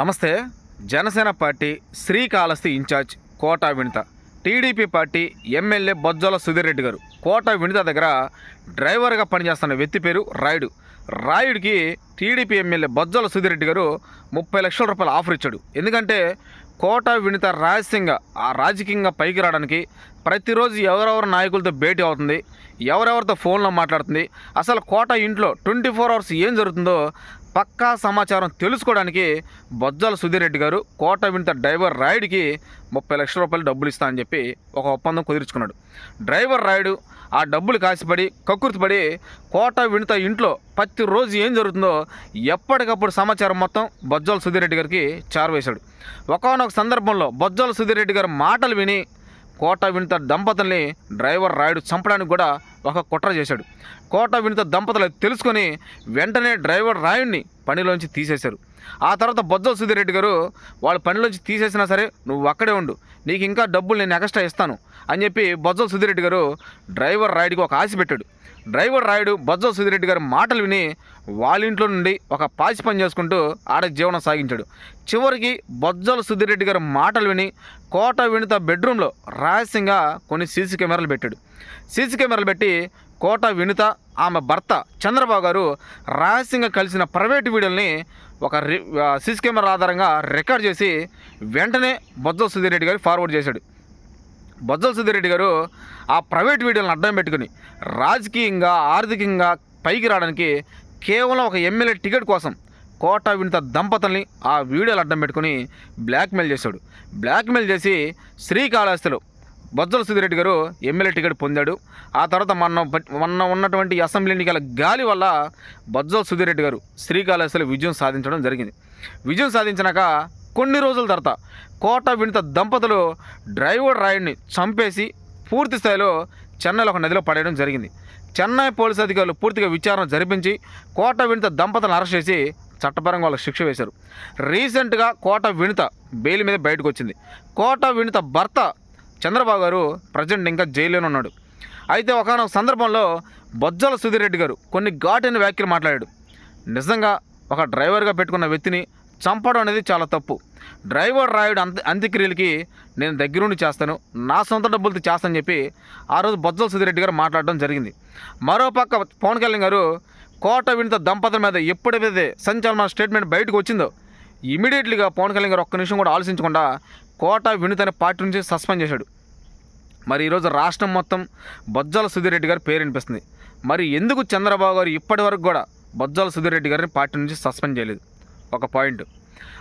నమస్తే. Janasena party Srikalahasti incharge Kota Vinitha. TDP party MLA Bojjala Sudheer Reddy గారు. కోటా వినిత దగ్గర డ్రైవర్గా పనిచేస్తున్న వ్యక్తి పేరు రాయుడు. రాయుడికి టీడీపీ ఎమ్మెల్యే బొజ్జల సుధీర్ రెడ్డి గారు ముప్పై లక్షల రూపాయలు ఆఫర్ ఇచ్చాడు. ఎందుకంటే కోట వినిత రహస్యంగా ఆ రాజకీయంగా పైకి రావడానికి ప్రతిరోజు ఎవరెవరు నాయకులతో భేటీ అవుతుంది ఎవరెవరితో ఫోన్లో మాట్లాడుతుంది అసలు కోట ఇంట్లో ట్వంటీ ఫోర్ అవర్స్ ఏం జరుగుతుందో పక్కా సమాచారం తెలుసుకోవడానికి బొజ్జల సుధీర్ రెడ్డి గారు కోట వింత డ్రైవర్ రాయుడికి ముప్పై లక్షల రూపాయలు డబ్బులు ఇస్తా అని చెప్పి ఒక ఒప్పందం కుదుర్చుకున్నాడు. డ్రైవర్ రాయుడు ఆ డబ్బులు కాసిపడి కక్కుర్తిపడి కోట వింత ఇంట్లో ప్రతిరోజు ఏం జరుగుతుందో ఎప్పటికప్పుడు సమాచారం మొత్తం బొజ్జల సుధీర్ రెడ్డి గారికి చేరవేశాడు. ఒకనొక సందర్భంలో బొజ్జల సుధీర్ రెడ్డి గారి మాటలు విని కోట వినిత దంపతుల్ని డ్రైవర్ రాయుడు చంపడానికి కూడా ఒక కుట్ర చేశాడు. కోట వినిత దంపతులు తెలుసుకొని వెంటనే డ్రైవర్ రాయుడిని పనిలోంచి తీసేశారు. ఆ తర్వాత బొజ్జ సుధీర్ రెడ్డి గారు వాళ్ళ పనిలోంచి తీసేసినా సరే నువ్వు అక్కడే ఉండు. నీకు ఇంకా డబ్బులు నేను ఎక్స్ట్రా ఇస్తాను అని చెప్పి బొజ్జ సుధీర్ రెడ్డి గారు డ్రైవర్ రాయుడికి ఒక ఆశ పెట్టాడు. డ్రైవర్ రాయుడు బొజ్జ సుధీర్ రెడ్డి గారి మాటలు విని వాళ్ళ ఇంట్లో నుండి ఒక పాచి పని చేసుకుంటూ ఆడ జీవనం సాగించాడు. చివరికి బొజ్జల సుధీర్ రెడ్డి గారి మాటలు విని కోట వినిత బెడ్రూమ్లో రహస్యంగా కొన్ని సీసీ కెమెరాలు పెట్టాడు. సీసీ కెమెరాలు పెట్టి కోట వినిత ఆమె భర్త చంద్రబాబు గారు రహస్యంగా కలిసిన ప్రైవేట్ వీడియోల్ని ఒక రి సీసీ కెమెరా ఆధారంగా రికార్డ్ చేసి వెంటనే బొజ్జల సుధీర్ రెడ్డి గారికి ఫార్వర్డ్ చేశాడు. బొజ్జల సుధీర్ రెడ్డి గారు ఆ ప్రైవేట్ వీడియోలను అడ్డం పెట్టుకుని రాజకీయంగా ఆర్థికంగా పైకి రావడానికి కేవలం ఒక ఎమ్మెల్యే టికెట్ కోసం కోట వినిత దంపతుల్ని ఆ వీడియోలు అడ్డం పెట్టుకుని బ్లాక్మెయిల్ చేశాడు. బ్లాక్మెయిల్ చేసి శ్రీకాళహస్తిలో బొజ్జల సుధిరెడ్డి గారు ఎమ్మెల్యే టికెట్ పొందాడు. ఆ తర్వాత మొన్న మొన్న ఉన్నటువంటి అసెంబ్లీ ఎన్నికల గాలి వల్ల బొజ్జల సుధిరెడ్డి గారు శ్రీకాళహస్తిలో విజయం సాధించడం జరిగింది. విజయం సాధించినాక కొన్ని రోజుల తర్వాత కోట వినిత దంపతులు డ్రైవర్ రాయుడిని చంపేసి పూర్తి స్థాయిలో చెన్నైలో ఒక నదిలో పడేయడం జరిగింది. చెన్నై పోలీసు అధికారులు పూర్తిగా విచారణ జరిపించి కోట వినిత దంపతులను అరెస్ట్ చేసి చట్టపరంగా వాళ్ళకి శిక్ష వేశారు. రీసెంట్గా కోట వినిత బెయిల్ మీద బయటకు వచ్చింది. కోట వినిత భర్త చంద్రబాబు గారు ప్రజెంట్ ఇంకా జైల్లోనే ఉన్నాడు. అయితే ఒకనొక సందర్భంలో బొజ్జల సుధీర్ రెడ్డి గారు కొన్ని ఘాటైన వ్యాఖ్యలు మాట్లాడాడు. నిజంగా ఒక డ్రైవర్గా పెట్టుకున్న వ్యక్తిని చంపడం అనేది చాలా తప్పు. డ్రైవర్ రాయుడు అంత అంత్యక్రియలకి నేను దగ్గరుండి చేస్తాను నా సొంత డబ్బులతో చేస్తానని చెప్పి ఆ రోజు బొజ్జల సుధీర్ రెడ్డి గారు మాట్లాడడం జరిగింది. మరోపక్క పవన్ కళ్యాణ్ గారు కోట వినిత దంపతుల మీద ఎప్పుడైతే సంచలన స్టేట్మెంట్ బయటకు వచ్చిందో ఇమీడియట్లీగా పవన్ కళ్యాణ్ గారు ఒక్క నిమిషం కూడా ఆలోచించకుండా కోట వినిత అనే పార్టీ నుంచి సస్పెండ్ చేశాడు. మరి ఈరోజు రాష్ట్రం మొత్తం బొజ్జల సుధీర్ రెడ్డి గారి పేరు వినిపిస్తుంది. మరి ఎందుకు చంద్రబాబు గారు ఇప్పటి వరకు కూడా బొజ్జల సుధీర్ రెడ్డి గారిని పార్టీ నుంచి సస్పెండ్ చేయలేదు? ఒక పాయింట్.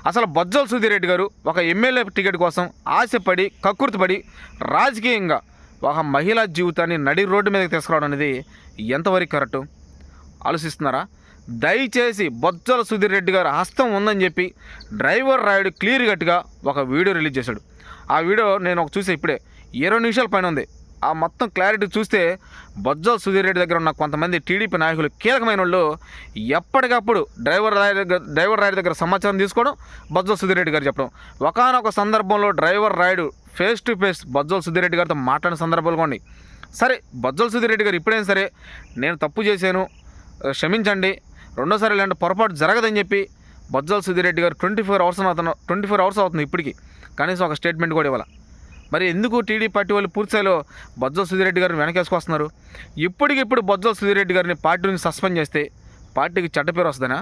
అసలు బొజ్జల సుధీర్ రెడ్డి గారు ఒక ఎమ్మెల్యే టికెట్ కోసం ఆశపడి కక్కుర్తిపడి రాజకీయంగా ఒక మహిళా జీవితాన్ని నడి రోడ్డు మీదకి తీసుకురావడం అనేది ఎంతవరకు కరెక్టు? ఆలోచిస్తున్నారా? దయచేసి బొజ్జల సుధీర్ రెడ్డి గారు హస్తం ఉందని చెప్పి డ్రైవర్ రాయుడు క్లియర్ కట్గా ఒక వీడియో రిలీజ్ చేశాడు. ఆ వీడియో నేను ఒక చూసే ఇప్పుడే. ఇరవై నిమిషాల పైన ఉంది. ఆ మొత్తం క్లారిటీ చూస్తే బొజ్జల సుధీర్ రెడ్డి దగ్గర ఉన్న కొంతమంది టీడీపీ నాయకులు కీలకమైన వాళ్ళు ఎప్పటికప్పుడు డ్రైవర్ రాయుడు దగ్గర డ్రైవర్ రాయుడు దగ్గర సమాచారం తీసుకోవడం బొజ్జల సుధీర్ రెడ్డి గారు చెప్పడం. ఒకనొక సందర్భంలో driver Rayudu face to face Bojjala Sudheer Reddy గారితో మాట్లాడిన సందర్భాలు కొన్ని. సరే బొజ్జల సుధీర్ రెడ్డి గారు ఇప్పుడైనా సరే నేను తప్పు చేశాను క్షమించండి రెండోసారి ఇలాంటి పొరపాటు జరగదని చెప్పి బొజ్జల సుధిరెడ్డి గారు ట్వంటీ ఫోర్ అవర్స్ అవుతున్న ట్వంటీ ఫోర్ అవర్స్ అవుతుంది ఇప్పటికి. కనీసం ఒక స్టేట్మెంట్ కూడా ఇవ్వాలి. మరి ఎందుకు టీడీ పార్టీ వాళ్ళు పూర్తిస్థాయిలో బొజ్జల సుధీర్ గారిని వెనకేసుకొస్తున్నారు? ఇప్పటికిప్పుడు బొజ్జల సుధీర్ రెడ్డి గారిని పార్టీ నుంచి సస్పెండ్ చేస్తే పార్టీకి చెడ్డ పేరు వస్తుందనా?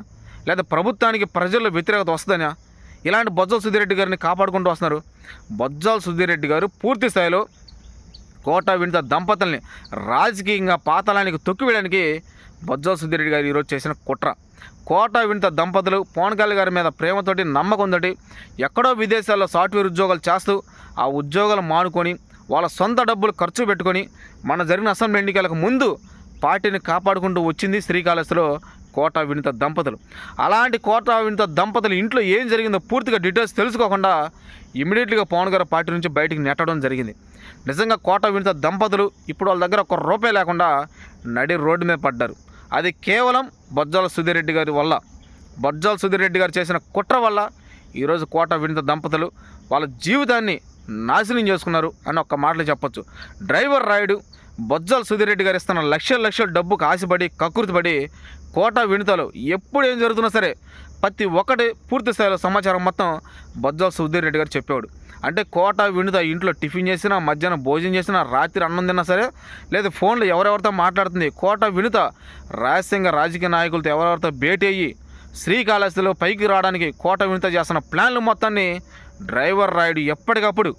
లేదా ప్రభుత్వానికి ప్రజల్లో వ్యతిరేకత వస్తుందనా? ఇలాంటి బొజ్జల సుధీర్ రెడ్డి గారిని కాపాడుకుంటూ వస్తున్నారు. బొజ్జల సుధిరెడ్డి గారు పూర్తి స్థాయిలో కోట వింత దంపతుల్ని రాజకీయంగా పాతాళానికి తొక్కివేయడానికి బొజ్జల సుధీరెడ్డి గారు ఈరోజు చేసిన కుట్ర. కోట వింత దంపతులు పవన్ కళ్యాణ్ గారి మీద ప్రేమతోటి నమ్మకంతోటి ఎక్కడో విదేశాల్లో సాఫ్ట్వేర్ ఉద్యోగాలు చేస్తూ ఆ ఉద్యోగాలు మానుకొని వాళ్ళ సొంత డబ్బులు ఖర్చు పెట్టుకొని మన జరిగిన అసెంబ్లీ ఎన్నికలకు ముందు పార్టీని కాపాడుకుంటూ వచ్చింది శ్రీకాళహస్తిలో కోట వినిత దంపతులు. అలాంటి కోట వినిత దంపతులు ఇంట్లో ఏం జరిగిందో పూర్తిగా డీటెయిల్స్ తెలుసుకోకుండా ఇమీడియట్గా పవన్ గారు పార్టీ నుంచి బయటికి నెట్టడం జరిగింది. నిజంగా కోట వినిత దంపతులు ఇప్పుడు వాళ్ళ దగ్గర ఒక్క రూపాయి లేకుండా నడి రోడ్డు మీద పడ్డారు. అది కేవలం బొజ్జల సుధీర్ రెడ్డి గారి వల్ల. బొజ్జల సుధీర్ రెడ్డి గారు చేసిన కుట్ర వల్ల ఈరోజు కోట వినిత దంపతులు వాళ్ళ జీవితాన్ని నాశనం చేసుకున్నారు అని ఒక్క మాటలు చెప్పొచ్చు. డ్రైవర్ రాయుడు బొజ్జల సుధీర్ రెడ్డి గారు ఇస్తున్న లక్షల లక్షల డబ్బుకు ఆశపడి కకృతిపడి కోట వినుతలు ఎప్పుడు ఏం జరుగుతున్నా సరే ప్రతి ఒక్కటి పూర్తి స్థాయిలో సమాచారం మొత్తం బొజ్జల సుధీర్ రెడ్డి గారు చెప్పేవాడు. అంటే కోట వినుత ఇంట్లో టిఫిన్ చేసినా మధ్యాహ్నం భోజనం చేసినా రాత్రి అన్నం తిన్నా సరే లేదా ఫోన్లో ఎవరెవరితో మాట్లాడుతుంది కోట వినుత రహస్యంగా రాజకీయ నాయకులతో ఎవరెవరితో భేటీ అయ్యి శ్రీకాళహస్తిలో పైకి రావడానికి కోట వినుత చేస్తున్న ప్లాన్లు మొత్తాన్ని డ్రైవర్ రాయుడు ఎప్పటికప్పుడు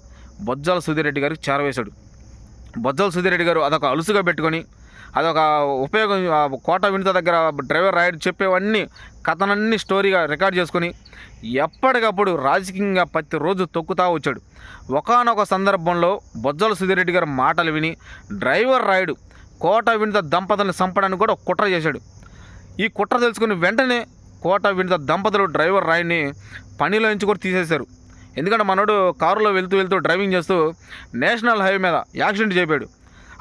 బొజ్జల సుధీర్ రెడ్డి గారికి చేరవేశాడు. బొజ్జల సుధీర్ రెడ్డి గారు అదొక అలుసుగా పెట్టుకొని అదొక ఉపయోగం కోట వినుత దగ్గర డ్రైవర్ రాయుడు చెప్పేవన్నీ కథనన్నీ స్టోరీగా రికార్డ్ చేసుకొని ఎప్పటికప్పుడు రాజకీయంగా ప్రతిరోజు తొక్కుతా వచ్చాడు. ఒకానొక సందర్భంలో బొజ్జల సుధిరెడ్డి గారి మాటలు విని డ్రైవర్ రాయుడు కోట వినుత దంపతులను చంపడానికి కూడా కుట్ర చేశాడు. ఈ కుట్ర తెలుసుకుని వెంటనే కోట వినుత దంపతులు డ్రైవర్ రాయుడిని పనిలో నుంచి కూడా తీసేశారు. ఎందుకంటే మనోడు కారులో వెళ్తూ వెళ్తూ డ్రైవింగ్ చేస్తూ నేషనల్ హైవే మీద యాక్సిడెంట్ చేపాడు.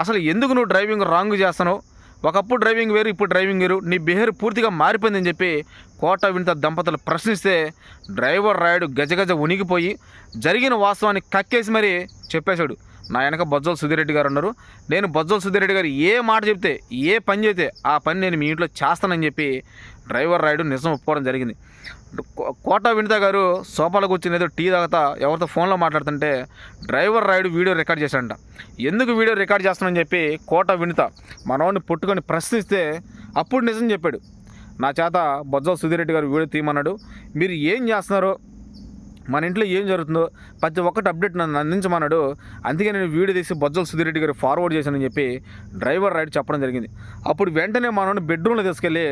అసలు ఎందుకు నువ్వు డ్రైవింగ్ రాంగ్ చేస్తున్నావు? ఒకప్పుడు డ్రైవింగ్ వేరు ఇప్పుడు డ్రైవింగ్ వేరు. నీ బిహేవియర్ పూర్తిగా మారిపోయిందని చెప్పి కోట వింత దంపతులు ప్రశ్నిస్తే డ్రైవర్ రాయుడు గజగజ ఉనిగిపోయి జరిగిన వాస్తవాన్ని కక్కేసి మరీ చెప్పేశాడు. నా వెనక బొజ్జల సుధిరెడ్డి గారు ఉన్నారు. నేను బొజ్జల సుధిరెడ్డి గారు ఏ మాట చెప్తే ఏ పని చెప్తే ఆ పని నేను మీ ఇంట్లో చేస్తానని చెప్పి డ్రైవర్ రాయుడు నిజం ఒప్పుకోవడం జరిగింది. కోట వినిత గారు సోపాలకు కూర్చుని ఏదో టీ తాగుతా ఎవరితో ఫోన్లో మాట్లాడుతుంటే డ్రైవర్ రాయుడు వీడియో రికార్డ్ చేశాడంట. ఎందుకు వీడియో రికార్డ్ చేస్తానని చెప్పి కోట వినిత మనవాడిని పుట్టుకొని ప్రశ్నిస్తే అప్పుడు నిజం చెప్పాడు. నా చేత బొజ్జల సుధిరెడ్డి గారు వీడియో తీయమన్నాడు. మీరు ఏం చేస్తున్నారో మన ఇంట్లో ఏం జరుగుతుందో ప్రతి ఒక్కటి అప్డేట్ నన్ను అందించమన్నాడు. అందుకే నేను వీడియో తీసి బొజ్జల సుధిరెడ్డి గారు ఫార్వర్డ్ చేశానని చెప్పి డ్రైవర్ రైడ్ చెప్పడం జరిగింది. అప్పుడు వెంటనే మనోని బెడ్రూమ్లో తీసుకెళ్ళి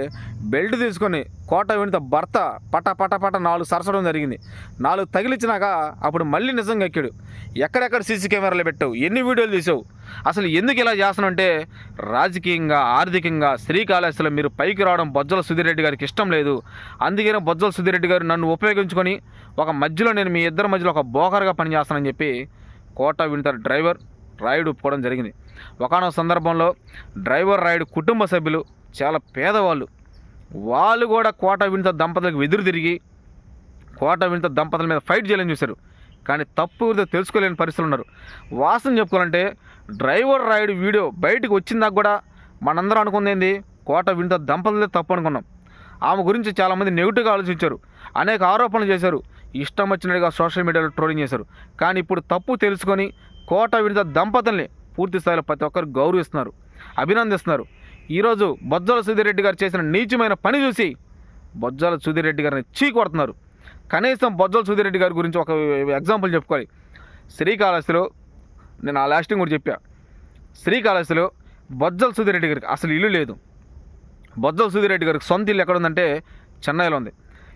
బెల్ట్ తీసుకొని కోట వెనుత భర్త పట పట పట నాలుగు సరసడం జరిగింది. నాలుగు తగిలిచ్చినాక అప్పుడు మళ్ళీ నిజంగా ఎక్కాడు. ఎక్కడెక్కడ సీసీ కెమెరాలు పెట్టావు? ఎన్ని వీడియోలు తీసావు? అసలు ఎందుకు ఇలా చేస్తానంటే అంటే రాజకీయంగా ఆర్థికంగా శ్రీకాళహస్తిలో మీరు పైకి రావడం బొజ్జల సుధీరెడ్డి గారికి ఇష్టం లేదు. అందుకనే బొజ్జల సుధిరెడ్డి గారు నన్ను ఉపయోగించుకొని ఒక మధ్యలో నేను మీ ఇద్దరి మధ్యలో ఒక బోకర్గా పనిచేస్తానని చెప్పి కోట వింటర్ డ్రైవర్ రాయుడు ఒప్పుకోవడం జరిగింది. ఒకనొక సందర్భంలో డ్రైవర్ రాయుడు కుటుంబ సభ్యులు చాలా పేదవాళ్ళు వాళ్ళు కూడా కోట వింత దంపతులకు వెదురు తిరిగి కోట వింత దంపతుల మీద ఫైట్ చేయాలని చూశారు. కానీ తప్పు ఏదో తెలుసుకోలేని పరిస్థితులు ఉన్నారు. వాస్తవం చెప్పుకోవాలంటే డ్రైవర్ రాయుడు వీడియో బయటకు వచ్చిందాక కూడా మనందరం అనుకుందేంది కోట వింత దంపతులే తప్పు అనుకున్నాం. ఆమె గురించి చాలామంది నెగిటివ్గా ఆలోచించారు. అనేక ఆరోపణలు చేశారు. ఇష్టం వచ్చినట్టుగా సోషల్ మీడియాలో ట్రోలింగ్ చేశారు. కానీ ఇప్పుడు తప్పు తెలుసుకొని కోట విడత దంపతుల్ని పూర్తి స్థాయిలో ప్రతి ఒక్కరు గౌరవిస్తున్నారు. అభినందిస్తున్నారు. ఈరోజు బొజ్జల సుధీరెడ్డి గారు చేసిన నీచమైన పని చూసి బొజ్జల సుధీరెడ్డి గారిని చీకొడుతున్నారు కనీసం బొజ్జల సుధీరెడ్డి గారి గురించి ఒక ఎగ్జాంపుల్ చెప్పుకోవాలి. శ్రీకాళహస్తిలో నేను ఆ లాస్టింగ్ కూడా చెప్పా. శ్రీకాళహస్తిలో బొజ్జల సుధీరెడ్డి గారికి అసలు ఇల్లు లేదు. బొజ్జల సుధీరెడ్డి గారికి సొంత ఇల్లు ఎక్కడ ఉందంటే చెన్నైలో ఉంది.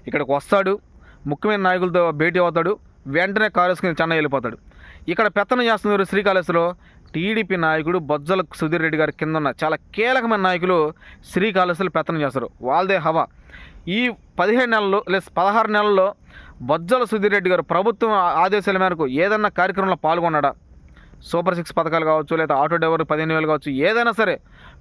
ఇక్కడికి వస్తాడు ముఖ్యమైన నాయకులతో భేటీ అవుతాడు వెంటనే కారు వేసుకుని చెన్నై వెళ్ళిపోతాడు. ఇక్కడ పెత్తనం చేస్తున్నారు శ్రీకాళహస్తిలో టీడీపీ నాయకుడు బొజ్జల సుధీర్ రెడ్డి గారి కింద ఉన్న చాలా కీలకమైన నాయకులు శ్రీకాళహస్తిలో పెత్తనం చేస్తారు వాళ్ళదే హవా. ఈ పదిహేను నెలలు లేదా పదహారు నెలల్లో బొజ్జల సుధీర్ రెడ్డి గారు ప్రభుత్వం ఆదేశాల మేరకు ఏదన్నా కార్యక్రమంలో పాల్గొన్నాడా? సూపర్ సిక్స్ పథకాలు కావచ్చు లేదా ఆటో డ్రైవర్ పదిహేను వేలు కావచ్చు ఏదైనా సరే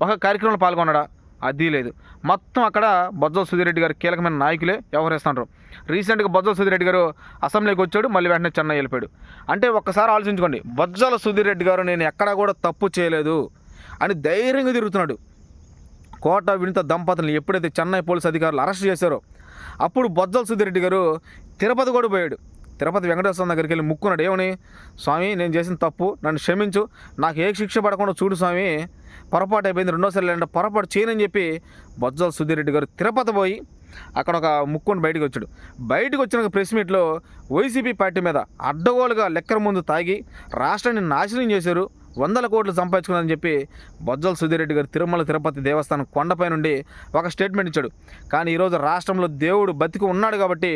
ఒక కార్యక్రమంలో పాల్గొన్నాడా? అది లేదు. మొత్తం అక్కడ బొజ్జల సుధీరెడ్డి గారు కీలకమైన నాయకులే వ్యవహరిస్తున్నారు రీసెంట్గా బొజ్జల సుధీరెడ్డి గారు అసెంబ్లీకి వచ్చాడు మళ్ళీ వెంటనే చెన్నై వెళ్ళిపోయాడు. అంటే ఒక్కసారి ఆలోచించుకోండి బొజ్జల సుధీరెడ్డి గారు నేను ఎక్కడా కూడా తప్పు చేయలేదు అని ధైర్యంగా తిరుగుతున్నాడు. కోట వినిత దంపతులను ఎప్పుడైతే చెన్నై పోలీస్ అధికారులు అరెస్ట్ చేశారో అప్పుడు బొజ్జల సుధిరెడ్డి గారు తిరుపతి కూడా పోయాడు. తిరుపతి వెంకటేశ్వర దగ్గరికి వెళ్ళి ముక్కున్నాడు ఏమని? స్వామి నేను చేసిన తప్పు నన్ను క్షమించు. నాకు ఏ శిక్ష పడకుండా చూడు స్వామి పొరపాటు అయిపోయింది. రెండోసారి లేదంటే పొరపాటు చేయనని చెప్పి బొజ్జల సుధిరెడ్డి గారు తిరుపతి పోయి అక్కడ ఒక ముక్కుని బయటకు వచ్చాడు. బయటకు వచ్చిన ప్రెస్ మీట్లో వైసీపీ పార్టీ మీద అడ్డగోలుగా లెక్కర ముందు తాగి రాష్ట్రాన్ని నాశనం చేశారు. వందల కోట్లు సంపాదించుకున్నారని చెప్పి బొజ్జల సుధీరెడ్డి గారు తిరుమల తిరుపతి దేవస్థానం కొండపై నుండి ఒక స్టేట్మెంట్ ఇచ్చాడు. కానీ ఈరోజు రాష్ట్రంలో దేవుడు బతికి ఉన్నాడు కాబట్టి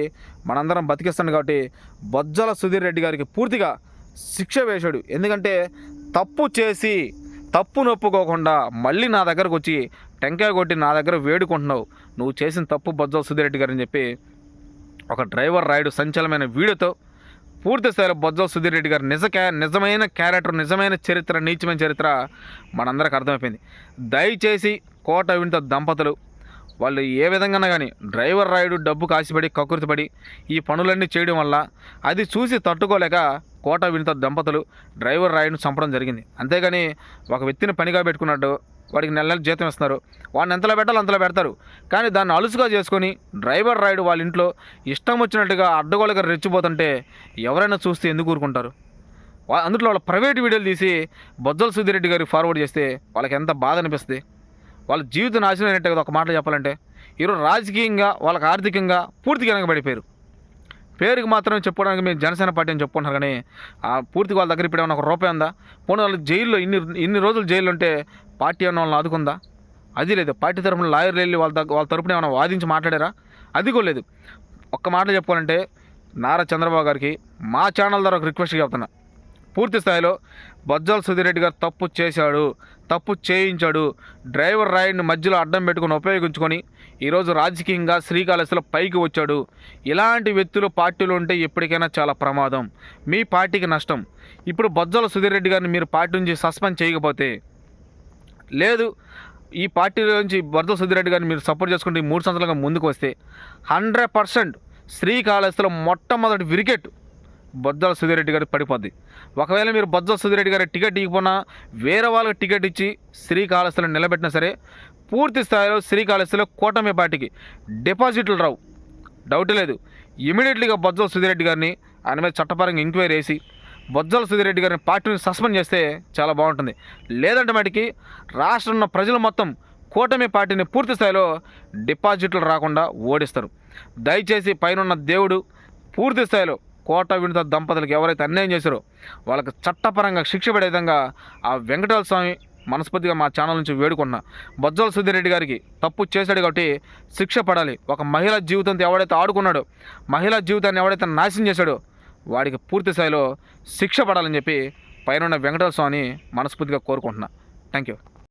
మనందరం బతికిస్తాడు కాబట్టి బొజ్జల సుధీర్ రెడ్డి గారికి పూర్తిగా శిక్ష వేశాడు. ఎందుకంటే తప్పు చేసి తప్పు నొప్పుకోకుండా మళ్ళీ నా దగ్గరకు వచ్చి టెంకాయ కొట్టి నా దగ్గర వేడుకుంటున్నావు. నువ్వు చేసిన తప్పు బొజ్జల సుధీర్ రెడ్డి గారు అని చెప్పి ఒక డ్రైవర్ రాయుడు సంచలనమైన వీడియోతో పూర్తి స్థాయిలో బొజ్జల సుధీర్ రెడ్డి గారు నిజ క్యా నిజమైన క్యారెక్టర్ నిజమైన చరిత్ర నీచమైన చరిత్ర మనందరికి అర్థమైపోయింది. దయచేసి కోట వింత దంపతులు వాళ్ళు ఏ విధంగా కానీ డ్రైవర్ రాయుడు డబ్బు కాసిపడి కకృతిపడి ఈ పనులన్నీ చేయడం వల్ల అది చూసి తట్టుకోలేక కోట వినత దంపతులు డ్రైవర్ రాయుడిని చంపడం జరిగింది. అంతేగాని ఒక వ్యక్తిని పనిగా పెట్టుకున్నట్టు వాడికి నెల నెల జీతం ఇస్తున్నారు. వాడిని ఎంతలో పెట్టాలో అంతలో పెడతారు. కానీ దాన్ని అలుసుగా చేసుకొని డ్రైవర్ రాయుడు వాళ్ళ ఇంట్లో ఇష్టం వచ్చినట్టుగా అడ్డగోలుగా రెచ్చిపోతుంటే ఎవరైనా చూస్తే ఎందుకు ఊరుకుంటారు? వా- అందులో వాళ్ళ ప్రైవేట్ వీడియోలు తీసి బొజ్జల సుధిరెడ్డి గారికి ఫార్వర్డ్ చేస్తే వాళ్ళకి ఎంత బాధ అనిపిస్తుంది? వాళ్ళ జీవితం నాశనం అయినట్టే కదా ఒక మాట చెప్పాలంటే. ఈరోజు రాజకీయంగా వాళ్ళకి ఆర్థికంగా పూర్తిగా వెనకబడిపోయారు. పేరుకి మాత్రం చెప్పుకోవడానికి మేము జనసేన పార్టీ అని చెప్పుకుంటున్నారు కానీ ఆ పూర్తి వాళ్ళ దగ్గర ఇప్పుడు ఏమైనా ఒక రూపాయి ఉందా? పోనీ వాళ్ళు జైల్లో ఇన్ని ఇన్ని రోజులు జైల్లో ఉంటే పార్టీ అన్న వాళ్ళని ఆదుకుందా? అది లేదు. పార్టీ తరఫున లాయర్లు వెళ్ళి వాళ్ళ దగ్గర వాళ్ళ తరపున ఏమైనా వాదించి మాట్లాడారా? అది కూడా లేదు. ఒక్క మాట చెప్పుకోవాలంటే నారా చంద్రబాబు గారికి మా ఛానల్ ద్వారా ఒక రిక్వెస్ట్ చెప్తున్నా. పూర్తి స్థాయిలో బజ్జల సుధిరెడ్డి గారు తప్పు చేశాడు తప్పు చేయించాడు. డ్రైవర్ రాయిడ్ని మధ్యలో అడ్డం పెట్టుకొని ఉపయోగించుకొని ఈరోజు రాజకీయంగా శ్రీకాళహస్తిలో పైకి వచ్చాడు. ఇలాంటి వ్యక్తులు పార్టీలు ఉంటే ఎప్పటికైనా చాలా ప్రమాదం. మీ పార్టీకి నష్టం. ఇప్పుడు బొజ్జల సుధిరెడ్డి గారిని మీరు పార్టీ నుంచి సస్పెండ్ చేయకపోతే లేదు ఈ పార్టీ నుంచి బొజ్జల సుధిరెడ్డి గారిని మీరు సపోర్ట్ చేసుకుంటే మూడు సంవత్సరాలుగా ముందుకు వస్తే హండ్రెడ్ పర్సెంట్ శ్రీకాళహస్తిలో మొట్టమొదటి విరికెట్ బొజ్జల సుధిరెడ్డి గారికి పడిపోద్ది. ఒకవేళ మీరు బొజ్జల సుధిరెడ్డి గారి టికెట్ ఇవ్వకపోయినా వేరే వాళ్ళకి టికెట్ ఇచ్చి శ్రీకాళహస్తిలో నిలబెట్టినా సరే పూర్తి స్థాయిలో శ్రీకాళహస్తిలో కూటమి పార్టీకి డిపాజిట్లు రావు. డౌట్ లేదు. ఇమీడియట్లీగా బొజ్జల సుధిరెడ్డి గారిని ఆయన మీద చట్టపరంగా ఎంక్వైరీ వేసి బొజ్జల సుధిరెడ్డి గారిని పార్టీని సస్పెండ్ చేస్తే చాలా బాగుంటుంది. లేదంటే మటుకి రాష్ట్రంలో ఉన్న ప్రజలు మొత్తం కూటమి పార్టీని పూర్తి స్థాయిలో డిపాజిట్లు రాకుండా ఓడిస్తారు. దయచేసి పైన దేవుడు పూర్తి స్థాయిలో కోట వినుత దంపతులకు ఎవరైతే అన్యాయం చేశారో వాళ్ళకి చట్టపరంగా శిక్ష పడే విధంగా ఆ వెంకటేశ్వర స్వామి మనస్ఫూర్తిగా మా ఛానల్ నుంచి వేడుకున్నా. బొజ్జల సుధీరెడ్డి గారికి తప్పు చేశాడు కాబట్టి శిక్ష పడాలి. ఒక మహిళ జీవితంతో ఎవడైతే ఆడుకున్నాడో మహిళా జీవితాన్ని ఎవడైతే నాశనం చేశాడో వాడికి పూర్తి స్థాయిలో శిక్ష పడాలని చెప్పి పైన వెంకటేశ్వర స్వామిని మనస్ఫూర్తిగా కోరుకుంటున్నా. Thank you